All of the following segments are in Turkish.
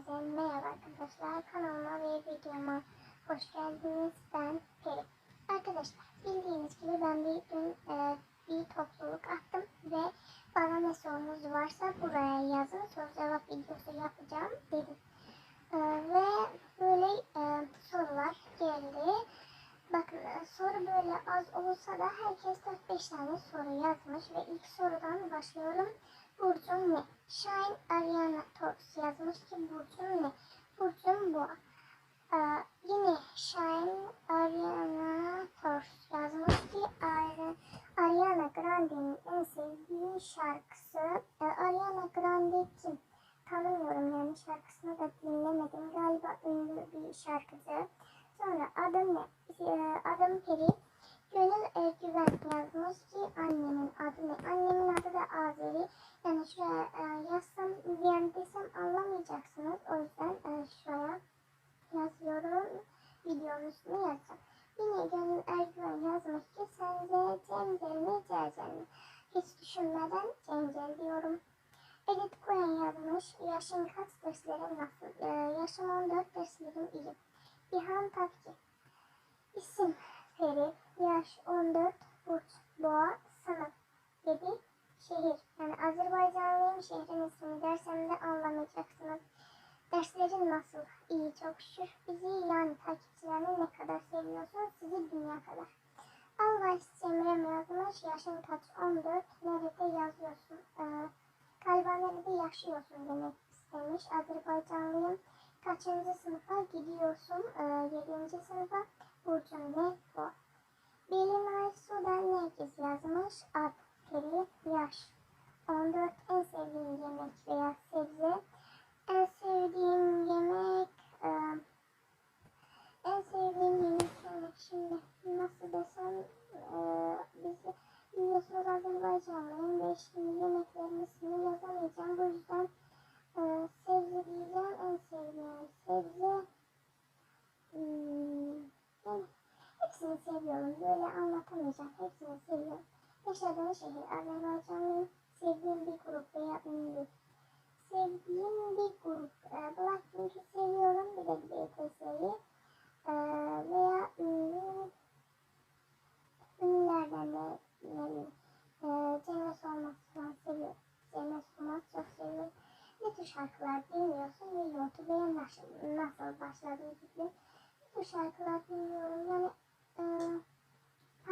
Herkese merhaba arkadaşlar. Kanalıma ve videoma hoş geldiniz. Ben Peri. Arkadaşlar bildiğiniz gibi ben bir gün e, bir topluluk attım ve bana ne sorunuz varsa buraya yazın. Soru cevap videosu yapacağım dedim. E, ve böyle e, sorular geldi. Bakın e, soru böyle az olsa da herkes 4-5 tane soru yazmış ve ilk sorudan başlıyorum. Burcun ne? Shine Ariana Tops yazmış ki Burcun ne? Burcun boğa. Ee, yine Shine Ariana Tops yazmış ki Ari- Ariana Grande'nin en sevdiği şarkısı. Ee, Ariana Grande kim? Tanımıyorum yani şarkısını da dinlemedim. Galiba ünlü bir şarkıcı. Sonra adım ne? Ee, adım Peri. Gönül Ergüven yazmış ki annemin adı ne? Annemin adı da Azeri. Yani şuraya e, yazsam yani desem anlamayacaksınız. O yüzden e, şuraya yazıyorum. Videonun üstüne yazacağım. Yine Gönül Ergüven yazmış ki sence Cemcel mi Cercel mi? Hiç düşünmeden Cemcel diyorum. Edith Cohen yazmış. Yaşın kaç derslerin nasıl? E, yaşım 14 derslerim iyi. İlhan Takçı. İsim Feri. Yaş 14. Burç. Boğa. Sanat. Dedi. Şehir. Yani Azerbaycanlıyım şehrin ismini dersem de anlamayacaksınız. Derslerin nasıl? İyi çok şükür. Bizi yani takipçilerini ne kadar seviyorsun? Sizi dünya kadar. Allah Cemre yazmış. Yaşın kaç? 14. Nerede yazıyorsun? Ee, galiba nerede yaşıyorsun demek istemiş. Azerbaycanlıyım. Kaçıncı sınıfa gidiyorsun? Ee, yedinci sınıfa. Burcun ne? Bu. Belinay Sudan Nergis yazmış. Ad, peri, yaş. 14 en sevdiğim yemek veya sebze. En sevdiğim yemek e, en sevdiğim yemek yemek şimdi nasıl desem e, bizi biliyorsunuz Azerbaycanlıyım ve şimdi yemeklerin ismini yazamayacağım. Bu yüzden e, sebze diyeceğim. En sevdiğim sebze hmm, yani hepsini seviyorum. Böyle anlatamayacağım. Hepsini seviyorum. Yaşadığım şehir Azerbaycanlıyım. Sevdiğim bir grup veya. Sevdiğim bir grup. E, Blackpink'i seviyorum. Bir de BTS'yi. E, veya ünlü ünlülerden de bileyim. E, Cemre Solmaz seviyorum. Cemre Solmaz çok seviyorum. Ne tür şarkılar dinliyorsun ve YouTube'a nasıl, nasıl başladığın gibi. Tür şarkılar dinliyorum. Yani e,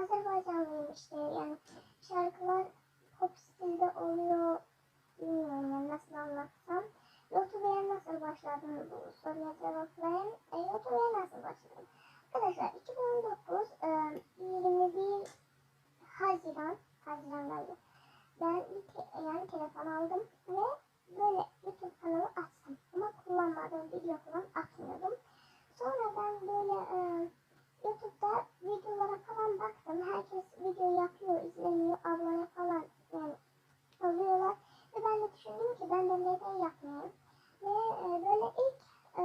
Azerbaycanlıyım işte yani şarkılar pop stilde oluyor bilmiyorum yani nasıl anlatsam. YouTube'a nasıl başladım bu soruya cevaplayayım. E, YouTube'a nasıl başladım? Arkadaşlar 2019 e, 21 Haziran Haziran'daydı. Ben bir yani telefon aldım ve böyle YouTube kanalı açtım. Ama kullanmadığım video falan atmıyordum. Sonra ben böyle e, YouTube'da videolara falan baktım. Herkes video yapıyor, izleniyor, abone falan yani oluyorlar. Ve ben de düşündüm ki ben de neden yapmayayım. Ve e, böyle ilk e,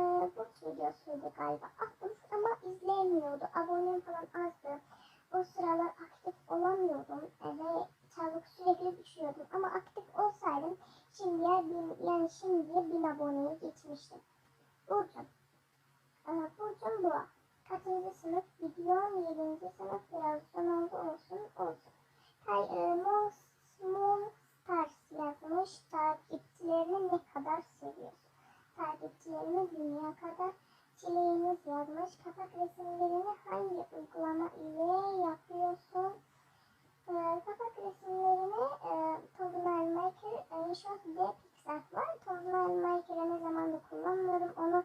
videosuydu galiba attım ama izlenmiyordu. Abonem falan azdı. O sıralar aktif olamıyordum ve çabuk sürekli düşüyordum. Ama aktif olsaydım şimdiye bin, yani şimdiye bin aboneyi geçmiştim. Burcum. E, Burcum bu. Kaçıncı sınıf gidiyorum? Yedinci sınıf biraz son oldu olsun olsun. Tay, e, Monsters yazmış. Takipçilerini ne kadar seviyorsun? Takipçilerini dünya kadar. Çileğiniz yazmış. Kapak resimlerini hangi uygulama ile yapıyorsun? E, kapak resimlerini e, Toggle Maker, e, Shot ve Pixart var. Toggle Maker'ı ne zamandır kullanmıyorum. Onu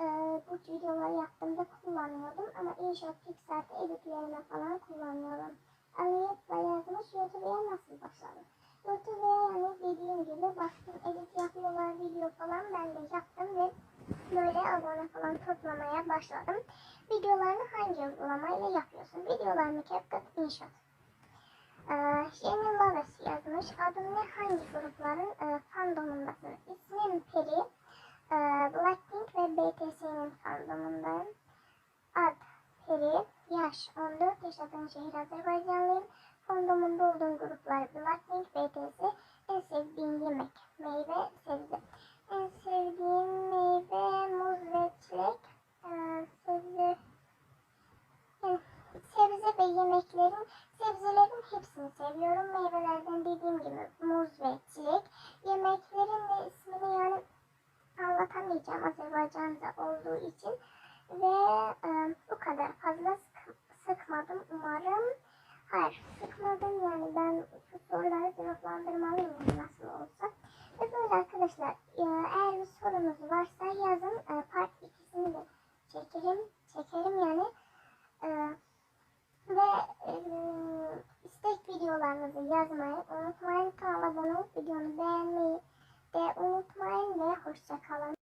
e, bu videoları yaptığımda kullanıyordum ama InShot Pixar'da editlerime falan kullanıyorum. Aliyet yazmış YouTube'a nasıl başladım? YouTube'a yani dediğim gibi baktım edit yapıyorlar video falan ben de yaptım böyle abone falan toplamaya başladım. Videolarını hangi uygulamayla yapıyorsun? Videolarını CapCut InShot. Ee, Jamie yazmış. Adım ne? Hangi grupların e, fandomundasın? İsmim Peri. Ee, Blackpink ve BTS'nin fandomundayım. Ad Peri. Yaş 14. Yaşadığım şehir Azerbaycanlıyım. Fandomunda olduğum gruplar Blackpink, BTS. En sevdiğim yemek meyve, sebze. En sevdiğim meyve muz ve çilek. Sebze, yani sebze ve yemeklerin, sebzelerin hepsini seviyorum. Meyvelerden dediğim gibi muz ve çilek. Yemeklerin de ismini yani anlatamayacağım Azerbaycan'da olduğu için. Ve e, bu kadar fazla sık, sıkmadım umarım. Hayır sıkmadım yani ben bu soruları cevaplandırmalıyım nasıl olsa. Ve böyle arkadaşlar bir sorunuz varsa yazın e, part 2'sini de çekerim, çekerim yani. E, ve e, istek videolarınızı yazmayı unutmayın. Kanala abone olup videonu beğenmeyi de unutmayın ve hoşçakalın.